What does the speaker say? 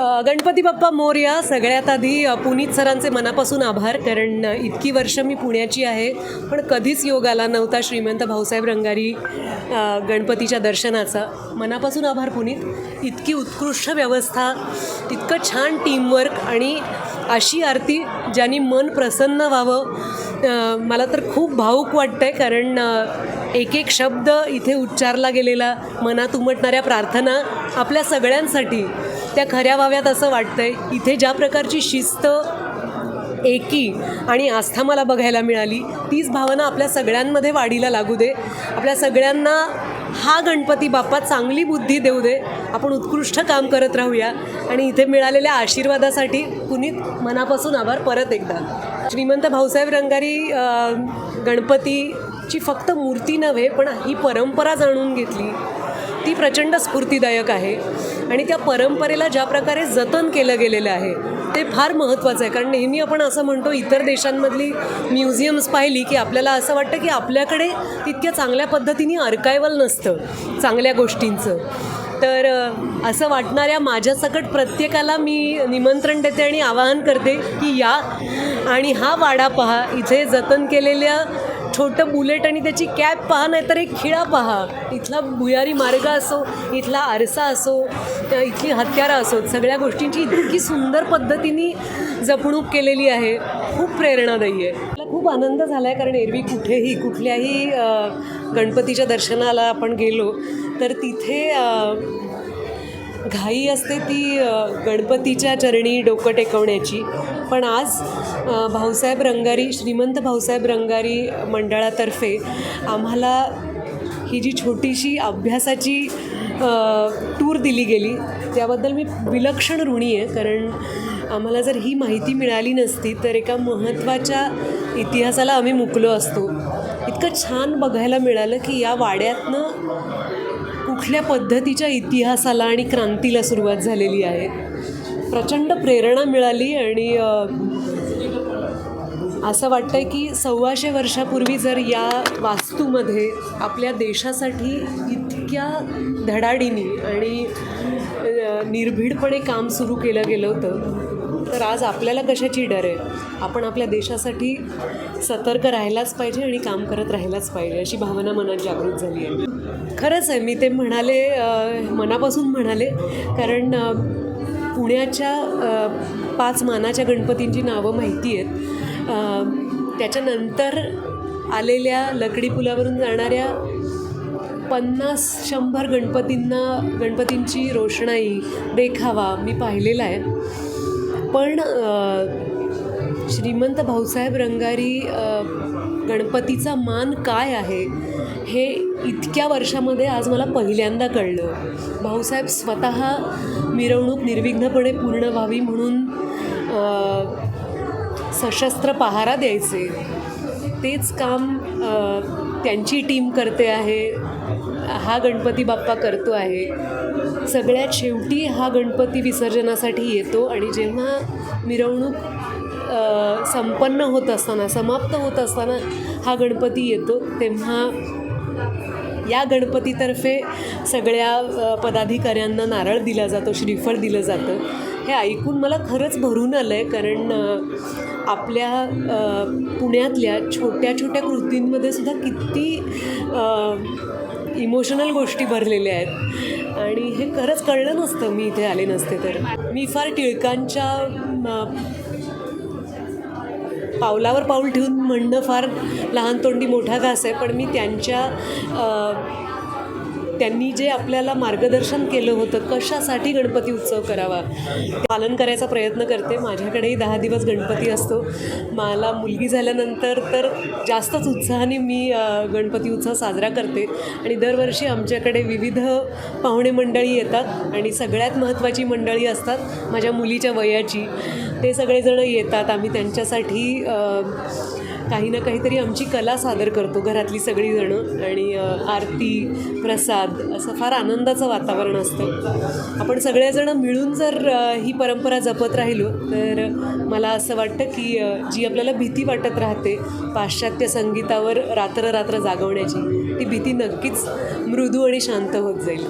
गणपती बाप्पा मोर्या सगळ्यात आधी पुनीत सरांचे मनापासून आभार कारण इतकी वर्ष मी पुण्याची आहे पण कधीच योग आला नव्हता श्रीमंत भाऊसाहेब रंगारी गणपतीच्या दर्शनाचा. मनापासून आभार पुनीत. इतकी उत्कृष्ट व्यवस्था इतकं छान टीमवर्क आणि अशी आरती ज्यांनी मन प्रसन्न व्हावं मला तर खूप भाऊक वाटतं आहे कारण एक एक शब्द इथे उच्चारला गेलेला मनात उमटणाऱ्या प्रार्थना आपल्या सगळ्यांसाठी त्या खऱ्या व्हाव्यात असं वाटतंय इथे ज्या प्रकारची शिस्त एकी आणि आस्था मला बघायला मिळाली तीच भावना आपल्या सगळ्यांमध्ये वाढीला लागू दे. आपल्या सगळ्यांना हा गणपती बाप्पा चांगली बुद्धी देऊ दे. आपण उत्कृष्ट काम करत राहूया. आणि इथे मिळालेल्या आशीर्वादासाठी पुनीत मनापासून आभार. परत एकदा. श्रीमंत भाऊसाहेब रंगारी गणपती ची फक्त मूर्ती नव्हे पण ही परंपरा जाणून घेतली. ती प्रचंड स्फूर्तीदायक आहे. आणि त्या परंपरेला ज्या प्रकारे जतन केलं गेलेलं आहे ते फार महत्त्वाचं आहे. कारण नेहमी आपण असं म्हणतो इतर देशांमधली म्युझियम्स पाहिली की आपल्याला असं वाटतं की आपल्याकडे तितक्या चांगल्या पद्धतीने अर्कायवल नसतं चांगल्या गोष्टींचं. तर असं वाटणाऱ्या माझ्यासकट प्रत्येकाला मी निमंत्रण देते आणि आवाहन करते की या. आणि हा वाडा पहा इथे जतन केलेल्या छोटं बुलेट आणि त्याची कॅप पहा नाहीतर एक खिळा पहा. इथला भुयारी मार्ग असो इथला आरसा असो इथली हत्यारं असोत सगळ्या गोष्टींची इतकी सुंदर पद्धतीने जपणूक केलेली आहे. खूप प्रेरणादायी आहे. मला खूप आनंद झाला आहे कारण एरवी कुठेही कुठल्याही गणपतीच्या दर्शनाला आपण गेलो तर तिथे घाई असते ती गणपतीच्या चरणी डोकं टेकवण्याची. पण आज भाऊसाहेब रंगारी श्रीमंत भाऊसाहेब रंगारी मंडळातर्फे आम्हाला ही जी छोटीशी अभ्यासाची टूर दिली गेली त्याबद्दल मी विलक्षण ऋणी आहे. कारण आम्हाला जर ही माहिती मिळाली नसती तर एका महत्त्वाच्या इतिहासाला आम्ही मुकलो असतो. इतकं छान बघायला मिळालं की या वाड्यातनं कुठल्या पद्धतीच्या इतिहासाला आणि क्रांतीला सुरुवात झालेली आहे? प्रचंड प्रेरणा मिळाली आणि असं असं वाटतंय की सव्वाशे वर्षापूर्वी जर या वास्तूमध्ये आपल्या देशासाठी इतक्या धडाडीने आणि निर्भीडपणे काम सुरू केलं गेलं होतं तर आज आपल्याला कशाची डर आहे? आपण आपल्या देशासाठी सतर्क राहायलाच पाहिजे आणि काम करत राहायलाच पाहिजे अशी भावना मनात जागृत झाली आहे. खरंच आहे मी ते म्हणाले मनापासून म्हणाले कारण पुण्याच्या पाच मानाच्या गणपतींची नावं माहिती आहेत. त्याच्यानंतर आलेल्या लकडी पुलावरून जाणाऱ्या पन्नास शंभर गणपतींना गणपतींची रोषणाई देखावा मी पाहिलेला आहे. पण श्रीमंत भाऊसाहेब रंगारी गणपतीचा मान काय आहे हे इतक्या वर्षामध्ये आज मला पहिल्यांदा कळलं. भाऊसाहेब स्वतः मिरवणूक निर्विघ्नपणे पूर्ण व्हावी म्हणून सशस्त्र पहारा द्यायचे. तेच काम त्यांची टीम करते आहे हा गणपती बाप्पा करतो आहे. सगळ्यात शेवटी हा गणपती विसर्जनासाठी येतो आणि जेव्हा मिरवणूक संपन्न होत असताना समाप्त होत असताना हा गणपती येतो तेव्हा या गणपतीतर्फे सगळ्या पदाधिकाऱ्यांना नारळ दिला जातो श्रीफळ दिलं जातं. हे ऐकून मला खरंच भरून आलं आहे कारण आपल्या पुण्यातल्या छोट्या छोट्या कृतींमध्ये सुद्धा किती इमोशनल गोष्टी भरलेल्या आहेत. आणि हे खरंच कळलं नसतं मी इथे आले नसते तर. मी फार टिळकांच्या पावलावर पाऊल ठेवून म्हणणं फार लहान तोंडी मोठा घास आहे पण मी त्यांच्या त्यांनी जे आपल्याला मार्गदर्शन केलं होतं कशासाठी गणपती उत्सव करावा पालन करायचा प्रयत्न करते. माझ्याकडेही दहा दिवस गणपती असतो. मला मुलगी झाल्यानंतर तर जास्तच उत्साहाने मी गणपती उत्सव साजरा करते. आणि दरवर्षी आमच्याकडे विविध पाहुणे मंडळी येतात आणि सगळ्यात महत्त्वाची मंडळी असतात माझ्या मुलीच्या वयाची. ते सगळेजणं येतात. आम्ही त्यांच्यासाठी काही ना काहीतरी आमची कला सादर करतो घरातली सगळीजणं आणि आरती प्रसाद असं फार आनंदाचं वातावरण असतं. आपण सगळेजणं मिळून जर ही परंपरा जपत राहिलो तर मला असं वाटतं की जी आपल्याला भीती वाटत राहते पाश्चात्य संगीतावर रात्र रात्र जागवण्याची ती भीती नक्कीच मृदू आणि शांत होत जाईल.